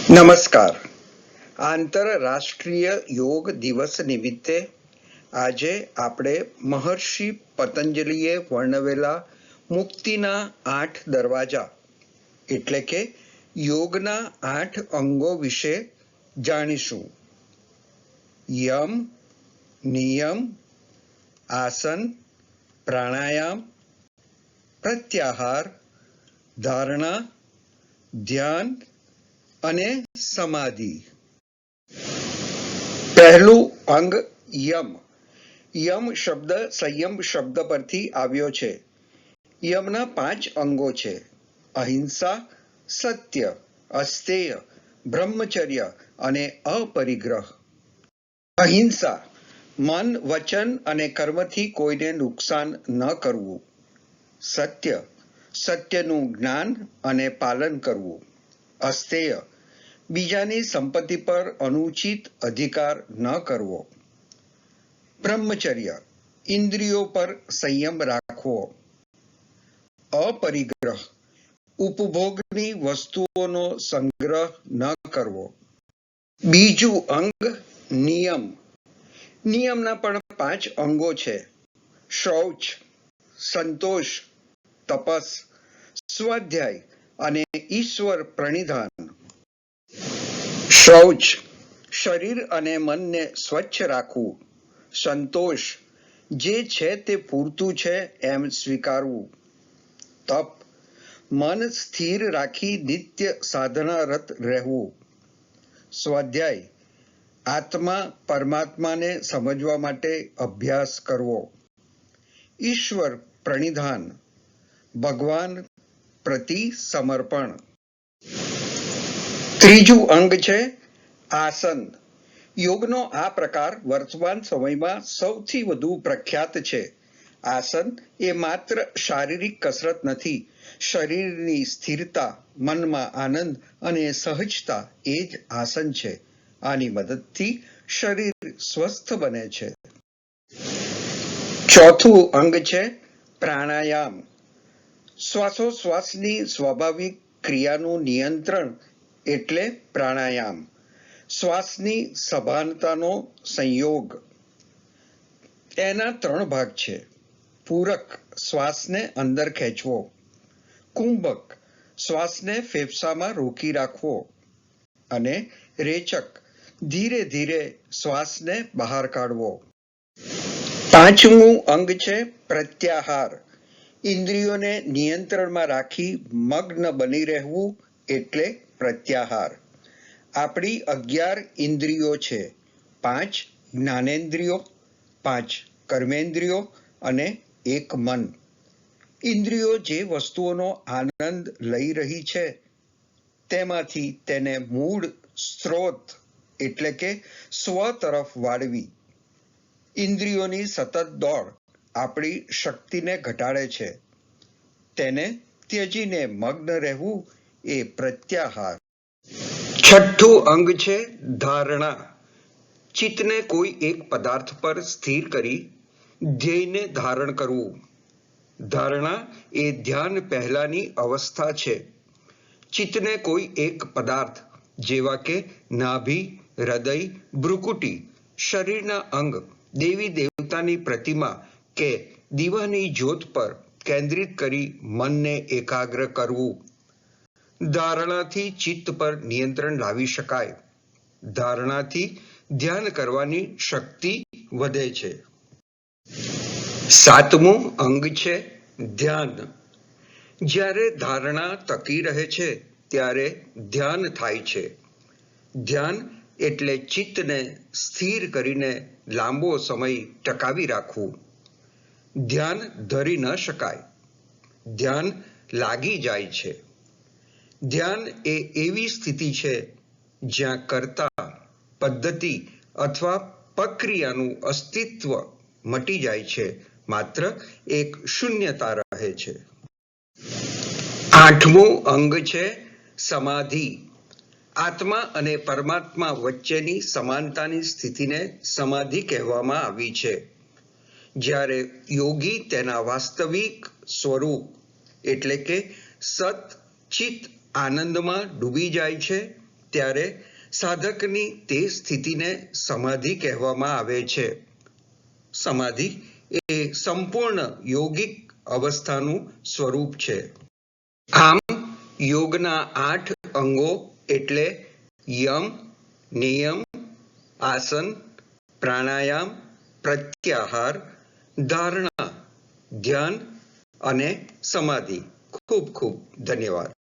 નમસ્કાર. આંતરરાષ્ટ્રીય યોગ દિવસ નિમિત્તે આજે આપણે મહર્ષિ પતંજલિએ વર્ણવેલા મુક્તિના આઠ દરવાજા, એટલે કે યોગના આઠ અંગો વિશે જાણીશું. યમ, નિયમ, આસન, પ્રાણાયામ, પ્રત્યાહાર, ધારણા, ધ્યાન અને સમાધિ. પહેલું અંગ યમ. યમ શબ્દ સંયમ શબ્દ પરથી આવ્યો છે. યમના પાંચ અંગો છે. અહિંસા, સત્ય, અસ્તેય, બ્રહ્મચર્ય અને અપરિગ્રહ. અહિંસા, મન, વચન અને કર્મથી કોઈને નુકસાન ન કરવું. સત્ય, સત્યનું જ્ઞાન અને પાલન કરવું. અસ્તેય બીજાની સંપત્તિ પર અનુચિત અધિકાર ન કરવો. બ્રહ્મચર્ય, ઇન્દ્રિયો પર સંયમ રાખવો. અપરિગ્રહ, ઉપભોગની વસ્તુઓનો સંગ્રહ ન કરવો. બીજું અંગ, નિયમ. નિયમના પણ પાંચ અંગો છે. શૌચ, સંતોષ, તપસ, સ્વાધ્યાય અને ઈશ્વર પ્રણિધાન. શૌચ. શરીર અને મનને સ્વચ્છ રાખવું. સંતોષ. જે છે તે પૂરતું છે એમ સ્વીકારવું. તપ. મન સ્થિર રાખી નિત્ય સાધનારત રહેવું. સ્વાધ્યાય. આત્મા પરમાત્માને સમજવા માટે અભ્યાસ કરવો. ઈશ્વર પ્રણિધાન. ભગવાન પ્રતિ સમર્પણ. ત્રીજું અંગ છે આસન. યોગનો આ પ્રકાર વર્તમાન સમયમાં સૌથી વધુ પ્રખ્યાત છે. આસન એ માત્ર શારીરિક કસરત નથી, શરીરની સ્થિરતા, મનમાં આનંદ અને સહજતા એ જ આસન છે. આની મદદથી શરીર સ્વસ્થ બને છે. ચોથું અંગ છે પ્રાણાયામ. શ્વાસોશ્વાસની સ્વાભાવિક ક્રિયાનું નિયંત્રણ એટલે પ્રાણાયામ. શ્વાસની સભાનતાનો સંયોગ. એના ત્રણ ભાગ છે. પૂરક શ્વાસને અંદર ખેંચવો. કુંભક શ્વાસને ફેફસામાં રોકી રાખવો. અને રેચક ધીરે ધીરે શ્વાસને બહાર કાઢવો. પાંચમું અંગ છે પ્રત્યાહાર. ઇન્દ્રિયોને નિયંત્રણમાં રાખી મગ્ન બની રહેવું એટલે પ્રત્યાહાર. આપણી અગિયાર ઇન્દ્રિયો છે. પાંચ જ્ઞાનેન્દ્રિયો, પાંચ કર્મેન્દ્રિયો અને એક મન. ઇન્દ્રિયો જે વસ્તુઓનો આનંદ લઈ રહી છે, તેમાંથી તેને મૂળ સ્ત્રોત એટલે કે સ્વ તરફ વાળવી. ઇન્દ્રિયોની સતત દોડ આપણી શક્તિને ઘટાડે છે. તેને ત્યજીને મગ્ન રહેવું એ પ્રત્યાહાર. છઠ્ઠું અંગ છે ધારણા. ચિત્તને કોઈ એક પદાર્થ પર સ્થિર કરી ધ્યેયને ધારણ કરવું. ધારણા એ ધ્યાન પહેલાની અવસ્થા છે. ચિત્તને કોઈ એક પદાર્થ, જેવા કે નાભી, હૃદય, ભ્રુકુટી, શરીરના અંગ, દેવી દેવતાની પ્રતિમા કે દીવાની જ્યોત પર કેન્દ્રિત કરી મનને એકાગ્ર કરવું. ધારણાથી ચિત્ત પર નિયંત્રણ લાવી શકાય. ધારણાથી ધ્યાન કરવાની શક્તિ વધે છે. સાતમું અંગ છે ધ્યાન. જ્યારે ધારણા ટકી રહે છે, ત્યારે ધ્યાન થાય છે. ધ્યાન એટલે ચિત્તને સ્થિર કરીને લાંબો સમય ટકાવી રાખવું. ધ્યાન ધરી ન શકાય. ધ્યાન લાગી જાય છે. ધ્યાન એ એવી સ્થિતિ છે જ્યાં કરતા, પદ્ધતિ અથવા પ્રક્રિયાનું અસ્તિત્વ મટી જાય છે. માત્ર એક શૂન્યતા રહે છે. આઠમું અંગ છે સમાધિ. આત્મા અને પરમાત્મા વચ્ચેની સમાનતાની સ્થિતિને સમાધિ કહેવામાં આવી છે. જ્યારે યોગી તેના વાસ્તવિક સ્વરૂપ, એટલે કે સત ચિત આનંદમાં ડૂબી જાય છે, ત્યારે સાધકની તે સ્થિતિને સમાધિ કહેવામાં આવે છે. સમાધિ એ સંપૂર્ણ યોગિક અવસ્થાનું સ્વરૂપ છે. આમ, યોગના આઠ અંગો એટલે યમ, નિયમ, આસન, પ્રાણાયામ, પ્રત્યાહાર, ધારણા, ધ્યાન અને સમાધિ. ખૂબ ખૂબ ધન્યવાદ.